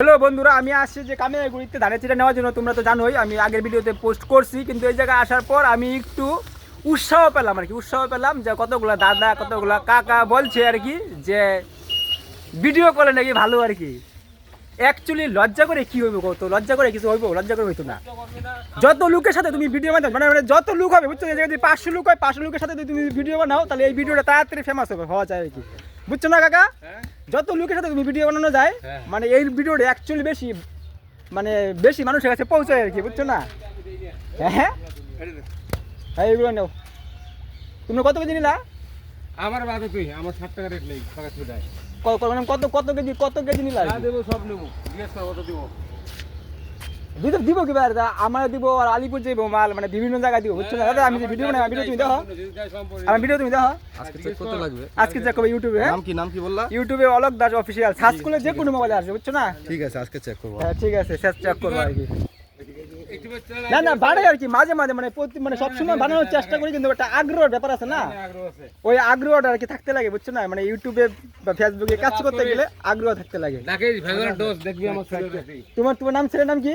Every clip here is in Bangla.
হ্যালো বন্ধুরা, আমি আসছি যে কামিয়াগুড়িতে ধানের চিটা নেওয়ার জন্য। তোমরা তো জানোই, আমি আগের ভিডিওতে পোস্ট করছি, কিন্তু এই জায়গায় আসার পর আমি একটু উৎসাহ পেলাম আর কি, উৎসাহ পেলাম যে কতগুলো দাদা, কতগুলো কাকা বলছে আর কি যে ভিডিও করলে নাকি ভালো আর কি। অ্যাকচুয়ালি লজ্জা করে কি হইব কত লজ্জা করে কিছু হইব, লজ্জা করে হইতো না। যত লোকের সাথে তুমি ভিডিও বানাও মানে মানে যত লোক হবে, বুঝছ? যদি পাঁচশো লোক হয়, পাঁচশো লোকের সাথে যদি তুমি ভিডিও বানাও, তাহলে এই ভিডিওটা তাড়াতাড়ি ফেমাস হবে, হওয়া যায় আর কি। বুঝছ না কাকা? যত লোকের সাথে তুমি ভিডিও বানানো যায় হ্যাঁ। মানে এই ভিডিওটা অ্যাকচুয়ালি বেশি মানে বেশি মানুষের কাছে পৌঁছায় আর কি বুঝছ না? হ্যাঁ হ্যাঁ? এইগুলো নাও। তুমি কত কেজি নিলা? আমার বাদে তুই আমার ষাট টাকা রেট নেই মানে কত কত কেজি কত কেজি নিলা সব নেব জিজ্ঞেস করো কত দেবো। দিব দিব কি বার আমার দিব আর আলিপুর যাইবো মাল মানে বিভিন্ন জায়গায় দিব বুঝছ না? দাদা আমি যে ভিডিও বানাই ভিডিও তুমি দেখো আমার ভিডিও তুমি দেখো আজকে চেক করতে লাগবে। আজকে চেক করবে ইউটিউবে হ্যাঁ? নাম কি নাম কি বললা? ইউটিউবে অলোক দাস অফিসিয়াল সার্চ করলে যে কোনো মোবাইলে আসবে বুঝছ না? ঠিক আছে আজকে চেক করব। হ্যাঁ ঠিক আছে শেষ চেক করব আর কি। না না বাড়ে আর কি মাঝে মাঝে মানে মানে সবসময় বানানোর চেষ্টা করি কিন্তু একটা আগ্রহের ব্যাপার আছে না? ওই আগ্রহটা আর কি থাকতে লাগে বুঝছ না? মানে ইউটিউবে বা ফেসবুকে কাজ করতে গেলে আগ্রহ থাকতে লাগে। ডাকে ভেজালের ডোজ দেখবি আমার শরীরে তোমার তোমার নাম ছেলের নাম কি?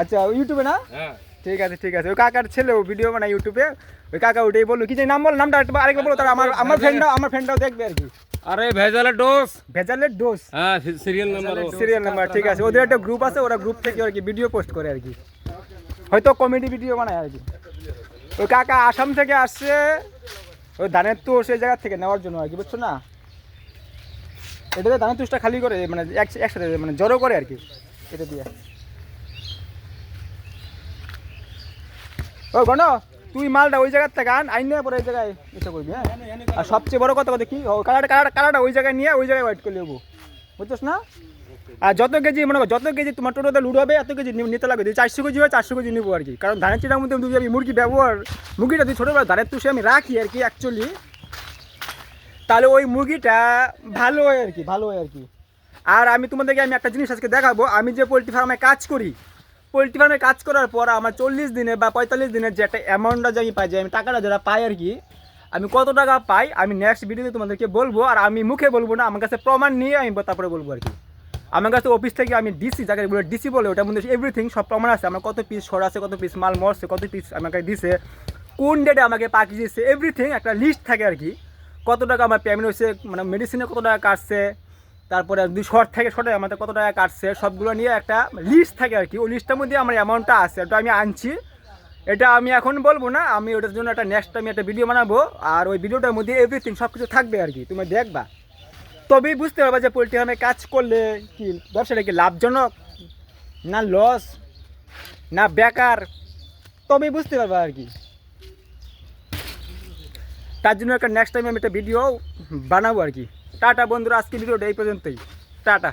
আচ্ছা ইউটিউবে না? হ্যাঁ। ঠিক আছে ঠিক আছে। ওই কাকার ছেলে ও ভিডিও বানায় ইউটিউবে। ওই কাকা ওটাই বলল কি যে নাম বল? নামটা আরেকবার বলো তার আমার আমার ফ্রেন্ডরাও আমার ফ্রেন্ডরাও দেখবে আর কি। আরে ভেজালের ডোজ ভেজালের ডোজ হ্যাঁ সিরিয়াল নাম্বার সিরিয়াল নাম্বার ঠিক আছে। ওদের একটা গ্রুপ আছে ওরা গ্রুপ থেকে আর কি ভিডিও পোস্ট করে আর কি। হয়তো কমেডি ভিডিও বানায় আর কি। ওই কাকা আসাম থেকে আসছে। ওই ধানের তো সেই জায়গা থেকে নেওয়ার জন্য আর কি বুঝছ না? এটাতে ধানের তুষটা খালি করে মানে এক- একসাথে মানে জড়ো করে আর কি, এটা দিয়ে। ও গণ, তুই মালটা ওই জায়গার থেকে আন, আইন পরে ওই জায়গায় ইচ্ছা করবি হ্যাঁ? আর সবচেয়ে বড় কথা কথা কি ও কালারটা কালারটা ওই জায়গায় নিয়ে ওই জায়গায় ওয়েট করে নেব। বুঝছিস না? আর যত কেজি, মনে করো, যত কেজি তোমার টোটোতে লুড হবে, এত কেজি নিতে লাগবে। যদি চারশো কেজি হয়, চারশো কেজি নেব আর কি। কারণ ধানের চিটার মধ্যে আমি মুরগি ব্যবহার, মুরগিটা যদি ছোটোবেলা ধানের তুষে আমি রাখি আর কি অ্যাকচুয়ালি তাহলে ওই মুরগিটা ভালো হয় আর কি, ভালো হয় আর কি। আর আমি তোমাদেরকে আমি একটা জিনিস আজকে দেখাবো। আমি যে পোলট্রি ফার্মে কাজ করি, পোলট্রি ফার্মে কাজ করার পর আমার চল্লিশ দিনে বা পঁয়তাল্লিশ দিনের যে একটা অ্যামাউন্টটা যে আমি পাই, যে আমি টাকাটা যারা পাই আর কি, আমি কত টাকা পাই, আমি নেক্সট ভিডিওতে তোমাদেরকে বলব। আর আমি মুখে বলব না, আমার কাছে প্রমাণ নিয়ে আমি তারপরে বলব আর কি। আমার কাছে অফিস থেকে আমি ডিসি যাকে বলে ডিসি বলে, ওটার মধ্যে এভরিথিং সব প্রমাণ আছে। আমার কত পিস সর আছে, কত পিস মাল মরছে, কত পিস আমাকে দিছে, কোন ডেটে আমাকে পাখি দিচ্ছে এভরিথিং একটা লিস্ট থাকে আর কি। কত টাকা আমার পেমেন্ট হয়েছে মানে মেডিসিনে কত টাকা কাটছে, তারপরে যদি শর্ট থেকে শর্টে আমাদের কত টাকা কাটছে, সবগুলো নিয়ে একটা লিস্ট থাকে আর কি। ওই লিস্টের মধ্যে আমার অ্যামাউন্টটা আছে, ওটা আমি আনছি। এটা আমি এখন বলব না, আমি ওটার জন্য একটা নেক্সট আমি একটা ভিডিও বানাবো, আর ওই ভিডিওটার মধ্যে এভরিথিং সব কিছু থাকবে আর কি তুমি দেখবা। তবেই বুঝতে পারবা যে পোলট্রি ফার্মে কাজ করলে কি, ব্যবসাটা কি লাভজনক, না লস না বেকার, তবেই বুঝতে পারবা আর কি। তার জন্য একটা নেক্সট টাইম আমি একটা ভিডিও বানাবো আর কি। টাটা বন্ধুরা আজকে ভিডিওটা এই পর্যন্তই। টাটা।